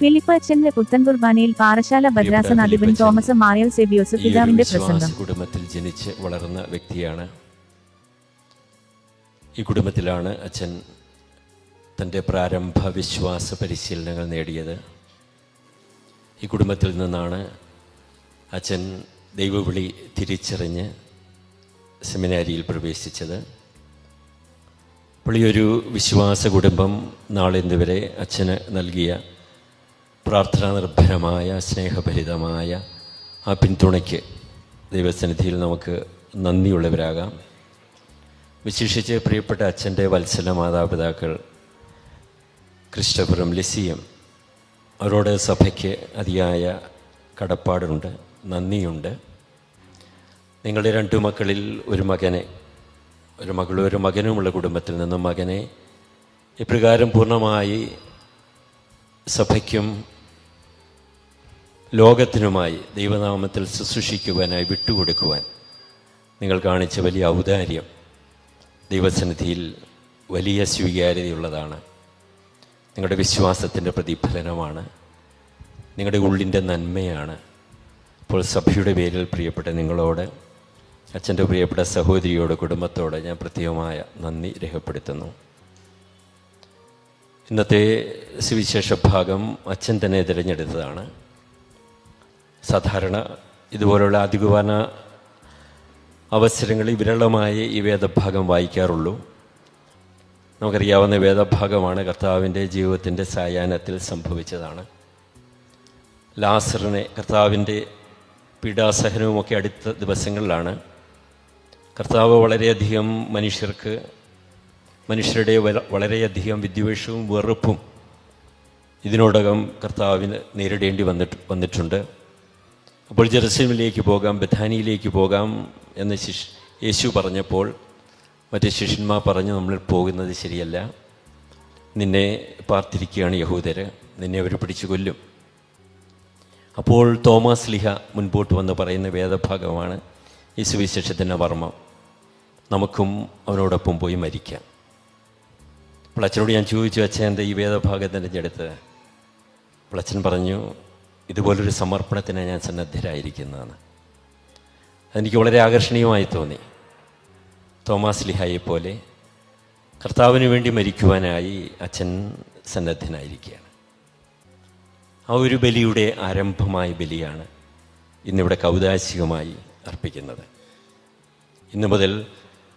Philip അച്ഛന്റെ പുത്തൻ കുർബാനയിൽ പാറശാല ബദ്രാസൻ അധിപൻ തോമസ് മാറിയൽ സെബിയോസ് പിതാവിന്റെ പ്രസംഗം. കുടുംബത്തിൽ ജനിച്ച് വളർന്ന വ്യക്തിയാണ്. ഈ കുടുംബത്തിലാണ് അച്ഛൻ തന്റെ പ്രാരംഭ വിശ്വാസ പരിശീലനങ്ങൾ നേടിയത്. ഈ കുടുംബത്തിൽ നിന്നാണ് അച്ഛൻ ദൈവവിളി തിരിച്ചറിഞ്ഞ് സെമിനാരിയിൽ പ്രവേശിച്ചത്. അപ്പോൾ ഈ ഒരു വിശ്വാസ കുടുംബം നാളെ വരെ അച്ഛന് നൽകിയ പ്രാർത്ഥനാ നിർഭരമായ സ്നേഹഭരിതമായ ആ പിന്തുണയ്ക്ക് ദൈവസന്നിധിയിൽ നമുക്ക് നന്ദിയുള്ളവരാകാം. വിശേഷിച്ച് പ്രിയപ്പെട്ട അച്ഛന്റെ വത്സല മാതാപിതാക്കൾ ക്രിസ്റ്റഫറും ലിസിയും അവരോട് സഭയ്ക്ക് അതിയായ കടപ്പാടുണ്ട് നന്ദിയുണ്ട്. നിങ്ങളുടെ രണ്ടു മക്കളിൽ ഒരു മകനെ ഒരു മകളും ഒരു മകനുമുള്ള കുടുംബത്തിൽ നിന്നും മകനെ ഇപ്രകാരം പൂർണമായി സഭയ്ക്കും ലോകത്തിനുമായി ദൈവനാമത്തിൽ ശുശ്രൂഷിക്കുവാനായി വിട്ടുകൊടുക്കുവാൻ നിങ്ങൾ കാണിച്ച വലിയ ഔദാര്യം ദൈവസന്നിധിയിൽ വലിയ സ്വീകാര്യതയുള്ളതാണ്. നിങ്ങളുടെ വിശ്വാസത്തിന്റെ പ്രതിഫലനമാണ്. നിങ്ങളുടെ ഉള്ളിന്റെ നന്മയാണ്. അപ്പോൾ സഭയുടെ പേരിൽ പ്രിയപ്പെട്ട നിങ്ങളോട് അച്ഛന്റെ പ്രിയപ്പെട്ട സഹോദരിയോട് കുടുംബത്തോട് ഞാൻ പ്രത്യേകമായ നന്ദി രേഖപ്പെടുത്തുന്നു. ഇന്നത്തെ സുവിശേഷ ഭാഗം അച്ഛൻ തന്നെ തിരഞ്ഞെടുത്തതാണ്. സാധാരണ ഇതുപോലുള്ള അധികവാന അവസരങ്ങളിൽ വിരളമായി ഈ വേദഭാഗം വായിക്കാറുള്ളൂ. നമുക്കറിയാവുന്ന വേദഭാഗമാണ് കർത്താവിന്റെ ജീവിതത്തിന്റെ സായാഹ്നത്തിൽ സംഭവിച്ചതാണ്. ലാസറിനെ കർത്താവിന്റെ പീഡാസഹനവുമൊക്കെ അടുത്ത ദിവസങ്ങളിലാണ്. കർത്താവ് വളരെയധികം മനുഷ്യർക്ക് മനുഷ്യരുടെ വളരെയധികം വിദ്വേഷവും വെറുപ്പും ഇതിനോടകം കർത്താവിന് നേരിടേണ്ടി വന്നിട്ട് വന്നിട്ടുണ്ട്. അപ്പോൾ ജെറുസലമിലേക്ക് പോകാം ബഥാനിയിലേക്ക് പോകാം എന്ന് ശിഷ് യേശു പറഞ്ഞപ്പോൾ മറ്റ് ശിഷ്യന്മാർ പറഞ്ഞു നമ്മൾ പോകുന്നത് ശരിയല്ല. നിന്നെ പാർത്തിരിക്കുകയാണ് യഹൂദർ നിന്നെ അവർ പിടിച്ചു കൊല്ലും. അപ്പോൾ തോമസ് ലിഹ മുൻപോട്ട് വന്ന് പറയുന്ന വേദഭാഗമാണ് ഈ സുവിശേഷത്തിന്റെ വർമ്മം. നമുക്കും അവനോടൊപ്പം പോയി മരിക്കാം. അപ്പോൾ അച്ഛനോട് ഞാൻ ചോദിച്ചു അച്ഛൻ എന്താ ഈ വേദഭാഗം തിരഞ്ഞെടുത്തത്? അപ്പോൾ അച്ഛൻ പറഞ്ഞു ഇതുപോലൊരു സമർപ്പണത്തിന് ഞാൻ സന്നദ്ധരായിരിക്കുന്നതാണ്. അതെനിക്ക് വളരെ ആകർഷണീയമായി തോന്നി. തോമാസ് ലിഹായെ പോലെ കർത്താവിന് വേണ്ടി മരിക്കുവാനായി അച്ഛൻ സന്നദ്ധനായിരിക്കുകയാണ്. ആ ഒരു ബലിയുടെ ആരംഭമായ ബലിയാണ് ഇന്നിവിടെ കൗതാശികമായി അർപ്പിക്കുന്നത്. ഇന്നു മുതൽ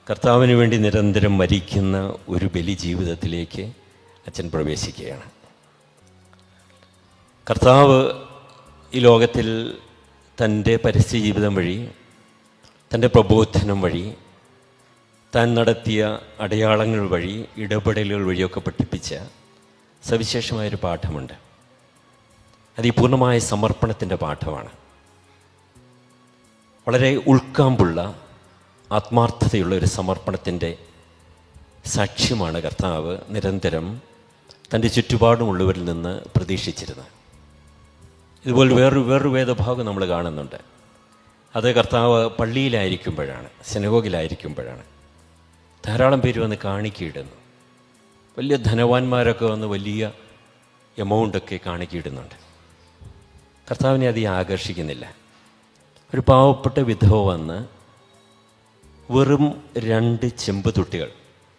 കർത്താവിന് വേണ്ടി നിരന്തരം മരിക്കുന്ന ഒരു ബലി ജീവിതത്തിലേക്ക് അച്ഛൻ പ്രവേശിക്കുകയാണ്. കർത്താവ് ഈ ലോകത്തിൽ തന്റെ പരസ്യ ജീവിതം വഴി തന്റെ പ്രബോധനം വഴി താൻ നടത്തിയ അടയാളങ്ങൾ വഴി ഇടപെടലുകൾ വഴിയൊക്കെ പഠിപ്പിച്ച സവിശേഷമായൊരു പാഠമുണ്ട്. അത് ഈ പൂർണമായ സമർപ്പണത്തിന്റെ പാഠമാണ്. വളരെ ഉൾക്കാമ്പുള്ള ആത്മാർത്ഥതയുള്ള ഒരു സമർപ്പണത്തിന്റെ സാക്ഷ്യമാണ് കർത്താവ് നിരന്തരം തന്റെ ചുറ്റുപാടുമുള്ളവരിൽ നിന്ന് പ്രതീക്ഷിച്ചിരുന്നത്. ഇതുപോലെ വേറൊരു വേറൊരു വേദഭാഗം നമ്മൾ കാണുന്നുണ്ട്. അത് കർത്താവ് പള്ളിയിലായിരിക്കുമ്പോഴാണ് സിനഗോഗിലായിരിക്കുമ്പോഴാണ്. ധാരാളം പേര് വന്ന് കാണിക്കയിടുന്നു. വലിയ ധനവാന്മാരൊക്കെ വന്ന് വലിയ എമൗണ്ടൊക്കെ കാണിക്കയിടുന്നുണ്ട്. കർത്താവിനെ അത് ആകർഷിക്കുന്നില്ല. ഒരു പാവപ്പെട്ട വിധവ വന്ന് വെറും രണ്ട് ചെമ്പ് തുട്ടികൾ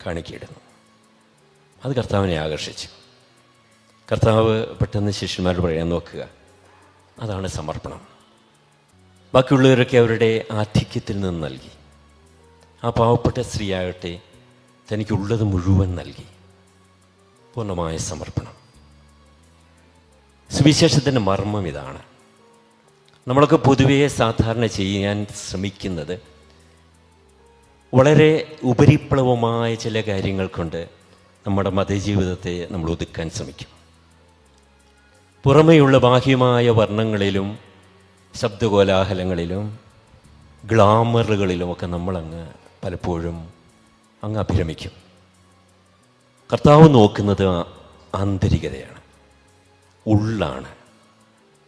കാണിക്കയിടുന്നു. അത് കർത്താവിനെ ആകർഷിച്ചു. കർത്താവ് പെട്ടെന്ന് ശിഷ്യന്മാരോട് പറയാൻ നോക്കുക. അതാണ് സമർപ്പണം. ബാക്കിയുള്ളവരൊക്കെ അവരുടെ ആധിക്യത്തിൽ നിന്ന് നൽകി. ആ പാവപ്പെട്ട സ്ത്രീയാകട്ടെ തനിക്കുള്ളത് മുഴുവൻ നൽകി. പൂർണമായ സമർപ്പണം. സുവിശേഷത്തിന്റെ മർമ്മം ഇതാണ്. നമ്മളൊക്കെ പൊതുവേ സാധാരണ ചെയ്യാൻ ശ്രമിക്കുന്നത് വളരെ ഉപരിപ്ലവമായ ചില കാര്യങ്ങൾ കൊണ്ട് നമ്മുടെ മതജീവിതത്തെ നമ്മൾ ഒതുക്കാൻ ശ്രമിക്കും. പുറമെയുള്ള ബാഹ്യമായ വർണങ്ങളിലും ശബ്ദകോലാഹലങ്ങളിലും ഗ്ലാമറുകളിലുമൊക്കെ നമ്മളങ്ങ് പലപ്പോഴും അങ്ങ് അഭിരമിക്കും. കർത്താവ് നോക്കുന്നത് ആന്തരികതയാണ്. ഉള്ളാണ്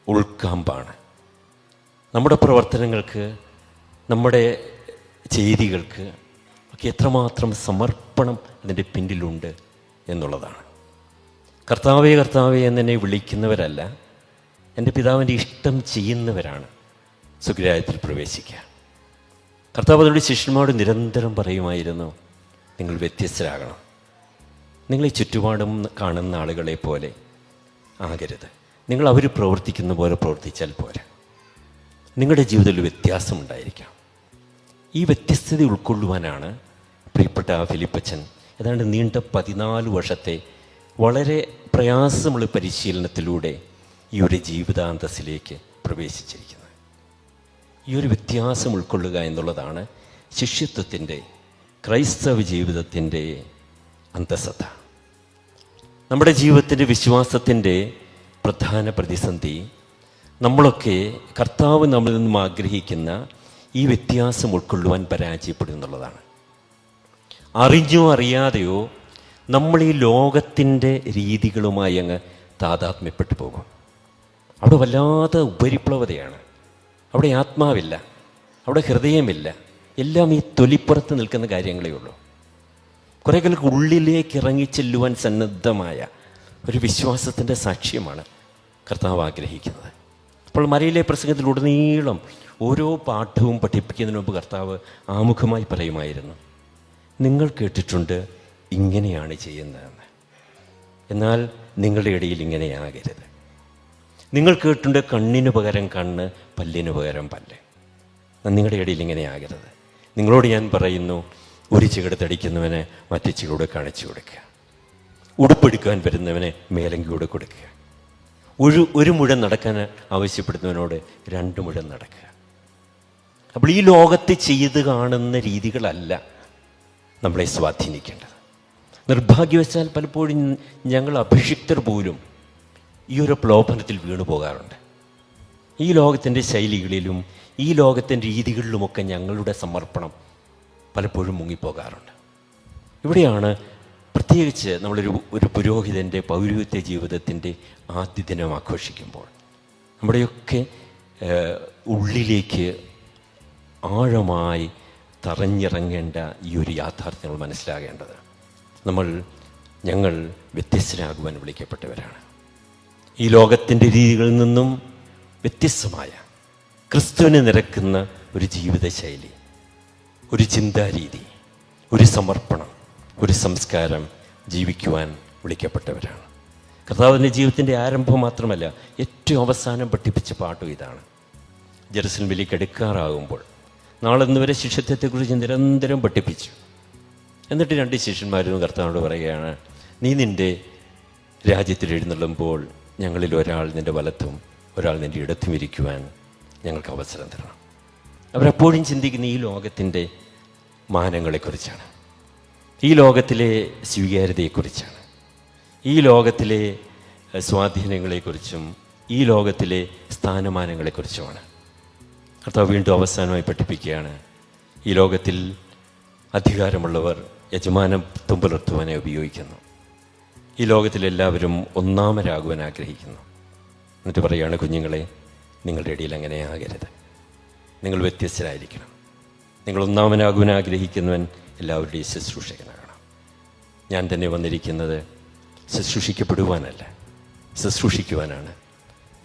ഉൾക്കാമ്പാണ്. നമ്മുടെ പ്രവർത്തനങ്ങൾക്ക് നമ്മുടെ ചെയ്തികൾക്ക് ഒക്കെ എത്രമാത്രം സമർപ്പണം അതിന്റെ പിന്നിലുണ്ട് എന്നുള്ളതാണ്. കർത്താവേ കർത്താവേ എന്നെ വിളിക്കുന്നവരല്ല. എന്റെ പിതാവിന്റെ ഇഷ്ടം ചെയ്യുന്നവരാണ്. സുഗ്രായത്തിൽ പ്രവേശിക്കുക. കർത്താവ് അതിനോട് ശിഷ്യന്മാരോട് നിരന്തരം പറയുമായിരുന്നു നിങ്ങൾ വ്യത്യസ്തരാകണം. നിങ്ങളെ ചുറ്റുപാടും കാണുന്ന ആളുകളെ പോലെ ആകരുത്. നിങ്ങൾ അവർ പ്രവർത്തിക്കുന്ന പോലെ പ്രവർത്തിച്ചാൽ പോരാ. നിങ്ങളുടെ ജീവിതത്തിൽ വ്യത്യാസമുണ്ടായിരിക്കാം ഈ വ്യത്യസ്തത ഉൾക്കൊള്ളുവാനാണ് പ്രിയപ്പെട്ട ഫിലിപ്പച്ചൻ ഏതാണ്ട് നീണ്ട പതിനാല് വർഷത്തെ വളരെ പ്രയാസമുള്ള പരിശീലനത്തിലൂടെ ഈ ഒരു ജീവിതാന്തസ്സിലേക്ക് പ്രവേശിച്ചിരിക്കുന്നത്. ഈ ഒരു വ്യത്യാസം ഉൾക്കൊള്ളുക എന്നുള്ളതാണ് ശിഷ്യത്വത്തിന്റെ ക്രൈസ്തവ ജീവിതത്തിന്റെ അന്തസത്ത നമ്മുടെ ജീവിതത്തിന്റെ വിശ്വാസത്തിന്റെ പ്രധാന പ്രതിസന്ധി നമ്മളൊക്കെ കർത്താവ് നമ്മളിൽ നിന്നും ആഗ്രഹിക്കുന്ന ഈ വ്യത്യാസം ഉൾക്കൊള്ളുവാൻ പരാജയപ്പെടും എന്നുള്ളതാണ് അറിഞ്ഞോ അറിയാതെയോ നമ്മൾ ഈ ലോകത്തിന്റെ രീതികളുമായി അങ്ങ് താതാത്മ്യപ്പെട്ടു പോകും. അവിടെ വല്ലാത്ത ഉപരിപ്ലവതയാണ്. അവിടെ ആത്മാവില്ല. അവിടെ ഹൃദയമില്ല. എല്ലാം ഈ തൊലിപ്പുറത്ത് നിൽക്കുന്ന കാര്യങ്ങളേ ഉള്ളൂ. കുറേ കാലക്ക് ഉള്ളിലേക്ക് ഇറങ്ങി ചെല്ലുവാൻ സന്നദ്ധമായ ഒരു വിശ്വാസത്തിന്റെ സാക്ഷ്യമാണ് കർത്താവ് ആഗ്രഹിക്കുന്നത്. അപ്പോൾ മരയിലെ പ്രസംഗത്തിലുടനീളം ഓരോ പാഠവും പഠിപ്പിക്കുന്നതിന് മുമ്പ് കർത്താവ് ആമുഖമായി പറയുമായിരുന്നു. നിങ്ങൾ കേട്ടിട്ടുണ്ട് ഇങ്ങനെയാണ് ചെയ്യുന്നതെന്ന്. എന്നാൽ നിങ്ങളുടെ ഇടയിൽ ഇങ്ങനെയാകരുത്. നിങ്ങൾ കേട്ടിട്ടുണ്ട് കണ്ണിന് പകരം കണ്ണ് പല്ലിന് പകരം പല്ല്. നിങ്ങളുടെ ഇടയിൽ ഇങ്ങനെയാകരുത്. നിങ്ങളോട് ഞാൻ പറയുന്നു ഒരു ചികിട് തടിക്കുന്നവന് മറ്റു ചികിട് കാണിച്ചു കൊടുക്കുക. ഉടുപ്പെടുക്കാൻ വരുന്നവന് മേലങ്കിയോട് കൊടുക്കുക. ഒരു ഒരു മുഴം നടക്കാൻ ആവശ്യപ്പെടുന്നവനോട് രണ്ട് മുഴം നടക്കുക. അപ്പോൾ ഈ ലോകത്ത് ചെയ്ത് കാണുന്ന രീതികളല്ല നമ്മളെ സ്വാധീനിക്കേണ്ടത്. നിർഭാഗ്യവശാൽ പലപ്പോഴും ഞങ്ങൾ അഭിഷിക്തർ പോലും ഈ ഒരു പ്രലോഭനത്തിൽ വീണു പോകാറുണ്ട്. ഈ ലോകത്തിന്റെ ശൈലികളിലും ഈ ലോകത്തിന്റെ രീതികളിലുമൊക്കെ ഞങ്ങളുടെ സമർപ്പണം പലപ്പോഴും മുങ്ങിപ്പോകാറുണ്ട്. ഇവിടെയാണ് പ്രത്യേകിച്ച് നമ്മളൊരു ഒരു പുരോഹിതന്റെ പൗരോഹിത്യ ജീവിതത്തിന്റെ ആദ്യ ദിനം ആഘോഷിക്കുമ്പോൾ നമ്മുടെയൊക്കെ ഉള്ളിലേക്ക് ആഴമായി തറഞ്ഞിറങ്ങേണ്ട ഈ ഒരു യാഥാർത്ഥ്യങ്ങൾ മനസ്സിലാകേണ്ടത്. നമ്മൾ ഞങ്ങൾ വ്യത്യസ്തരാകുവാൻ വിളിക്കപ്പെട്ടവരാണ്. ഈ ലോകത്തിന്റെ രീതികളിൽ നിന്നും വ്യത്യസ്തമായ ക്രിസ്തുവിനെ നിരക്കുന്ന ഒരു ജീവിതശൈലി ഒരു ചിന്താരീതി ഒരു സമർപ്പണം ഒരു സംസ്കാരം ജീവിക്കുവാൻ വിളിക്കപ്പെട്ടവരാണ്. കർത്താവിന്റെ ജീവിതത്തിന്റെ ആരംഭം മാത്രമല്ല ഏറ്റവും അവസാനം പഠിപ്പിച്ച പാട്ടും ഇതാണ്. ജെറുസലം വലിയ കെടുക്കാറാകുമ്പോൾ നാളെ ഇന്ന് വരെ ശിഷ്യത്വത്തെക്കുറിച്ച് നിരന്തരം പഠിപ്പിച്ചു. എന്നിട്ട് രണ്ട് ശിഷ്യന്മാരും കർത്താവിനോട് പറയുകയാണ് നീ നിന്റെ രാജ്യത്തിൽ എഴുന്നള്ളുമ്പോൾ ഞങ്ങളിൽ ഒരാൾ നിന്റെ വലത്തും ഒരാൾ നിന്റെ ഇടത്തും ഇരിക്കുവാൻ ഞങ്ങൾക്ക് അവസരം തരണം. അവരെപ്പോഴും ചിന്തിക്കുന്ന ഈ ലോകത്തിന്റെ മാനങ്ങളെക്കുറിച്ചാണ്. ഈ ലോകത്തിലെ സ്വീകാര്യതയെക്കുറിച്ചാണ്. ഈ ലോകത്തിലെ സ്വാധീനങ്ങളെക്കുറിച്ചും ഈ ലോകത്തിലെ സ്ഥാനമാനങ്ങളെക്കുറിച്ചുമാണ്. കർത്താവ് വീണ്ടും അവസാനമായി പഠിപ്പിക്കുകയാണ് ഈ ലോകത്തിൽ അധികാരമുള്ളവർ യജമാനത്വം പുലർത്തുവാനെ ഉപയോഗിക്കുന്നു. ഈ ലോകത്തിലെല്ലാവരും ഒന്നാമരാകുവാൻ ആഗ്രഹിക്കുന്നു. എന്നിട്ട് പറയുകയാണ് കുഞ്ഞുങ്ങളെ നിങ്ങളുടെ ഇടയിൽ അങ്ങനെ ആകരുത്. നിങ്ങൾ വ്യത്യസ്തരായിരിക്കണം. നിങ്ങൾ ഒന്നാമനാകുവാൻ ആഗ്രഹിക്കുന്നവൻ എല്ലാവരുടെയും ശുശ്രൂഷകനാകണം. ഞാൻ തന്നെ വന്നിരിക്കുന്നത് ശുശ്രൂഷിക്കപ്പെടുവാനല്ല ശുശ്രൂഷിക്കുവാനാണ്.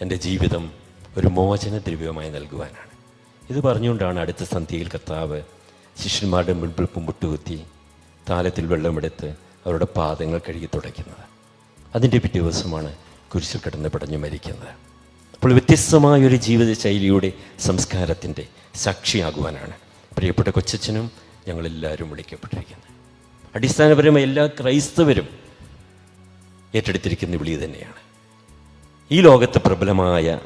എന്റെ ജീവിതം ഒരു മോചന ദ്രവ്യമായി നൽകുവാനാണ്. ഇത് പറഞ്ഞുകൊണ്ടാണ് അടുത്ത സന്ധ്യയിൽ കർത്താവ് ശിഷ്യന്മാരുടെ മുൻപിൽ മുട്ടുകുത്തി താലത്തിൽ വെള്ളമെടുത്ത് അവരുടെ പാദങ്ങൾ കഴുകി തുടയ്ക്കുന്നത്. അതിന്റെ പിറ്റേ ദിവസമാണ് കുരിശിൽ കിടന്ന് പടഞ്ഞു മരിക്കുന്നത്. അപ്പോൾ വ്യത്യസ്തമായൊരു ജീവിത ജീവിതശൈലിയുടെ സംസ്കാരത്തിന്റെ സാക്ഷിയാകുവാനാണ് പ്രിയപ്പെട്ട കൊച്ചച്ഛനും ഞങ്ങളെല്ലാവരും വിളിക്കപ്പെട്ടിരിക്കുന്നത്. അടിസ്ഥാനപരമായി എല്ലാ ക്രൈസ്തവരും ഏറ്റെടുത്തിരിക്കുന്ന വിളി തന്നെയാണ് ഈ ലോകത്ത് പ്രബലമായ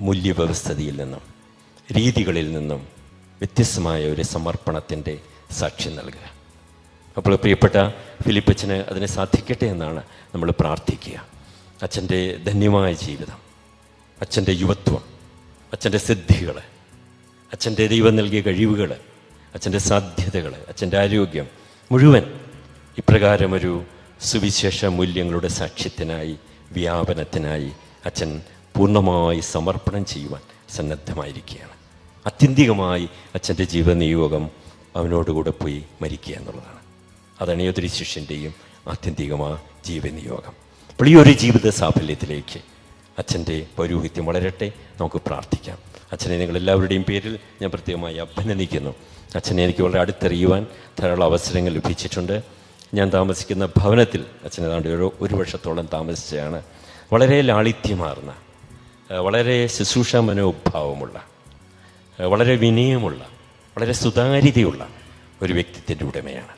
മൂല്യവ്യവസ്ഥതയിൽ നിന്നും രീതികളിൽ നിന്നും വ്യത്യസ്തമായ ഒരു സമർപ്പണത്തിന്റെ സാക്ഷ്യം നൽകുക. അപ്പോൾ പ്രിയപ്പെട്ട ഫിലിപ്പച്ചന് അതിനെ സാധിക്കട്ടെ എന്നാണ് നമ്മൾ പ്രാർത്ഥിക്കുക. അച്ഛന്റെ ധന്യമായ ജീവിതം അച്ഛന്റെ യുവത്വം അച്ഛന്റെ സിദ്ധികൾ അച്ഛന്റെ ദൈവം നൽകിയ കഴിവുകൾ അച്ഛന്റെ സാധ്യതകൾ അച്ഛന്റെ ആരോഗ്യം മുഴുവൻ ഇപ്രകാരമൊരു സുവിശേഷ മൂല്യങ്ങളുടെ സാക്ഷ്യത്തിനായി വ്യാപനത്തിനായി അച്ഛൻ പൂർണമായി സമർപ്പണം ചെയ്യുവാൻ സന്നദ്ധമായിരിക്കുകയാണ്. അത്യന്തികമായി അച്ഛന്റെ ജീവനിയോഗം അവനോടുകൂടെ പോയി മരിക്കുക എന്നുള്ളതാണ്. അതാണ് ഏതൊരു ശിഷ്യന്റെയും ആത്യന്തികമായ ജീവനിയോഗം. അപ്പോൾ ഈ ഒരു ജീവിത സാഫല്യത്തിലേക്ക് അച്ഛന്റെ പൗരോഹിത്യം വളരട്ടെ നമുക്ക് പ്രാർത്ഥിക്കാം. അച്ഛനെ നിങ്ങളെല്ലാവരുടെയും പേരിൽ ഞാൻ പ്രത്യേകമായി അഭിനന്ദിക്കുന്നു. അച്ഛനെ എനിക്ക് വളരെ അടുത്തെറിയുവാൻ ധാരാളം അവസരങ്ങൾ ലഭിച്ചിട്ടുണ്ട്. ഞാൻ താമസിക്കുന്ന ഭവനത്തിൽ അച്ഛൻ ഏതാണ്ട് ഒരു ഒരു വർഷത്തോളം താമസിച്ചതാണ് വളരെ ലാളിത്യമാർന്ന വളരെ ശുശ്രൂഷ മനോഭാവമുള്ള വളരെ വിനയമുള്ള വളരെ സുതാര്യതയുള്ള ഒരു വ്യക്തിത്വത്തിന്റെ ഉടമയാണ്.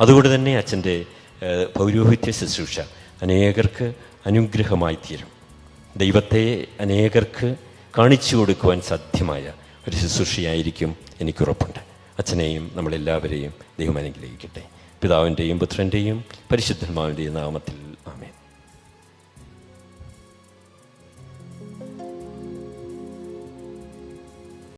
അതുകൊണ്ട് തന്നെ അച്ഛന്റെ പൗരോഹിത്യ ശുശ്രൂഷ അനേകർക്ക് അനുഗ്രഹമായി തീരും. ദൈവത്തെ അനേകർക്ക് കാണിച്ചു കൊടുക്കുവാൻ സാധ്യമായ ഒരു ശുശ്രൂഷയായിരിക്കും എനിക്കുറപ്പുണ്ട്. അച്ഛനെയും നമ്മളെല്ലാവരെയും ദൈവം അനുഗ്രഹിക്കട്ടെ. പിതാവിന്റെയും പുത്രന്റെയും പരിശുദ്ധന്മാവിന്റെയും നാമത്തിൽ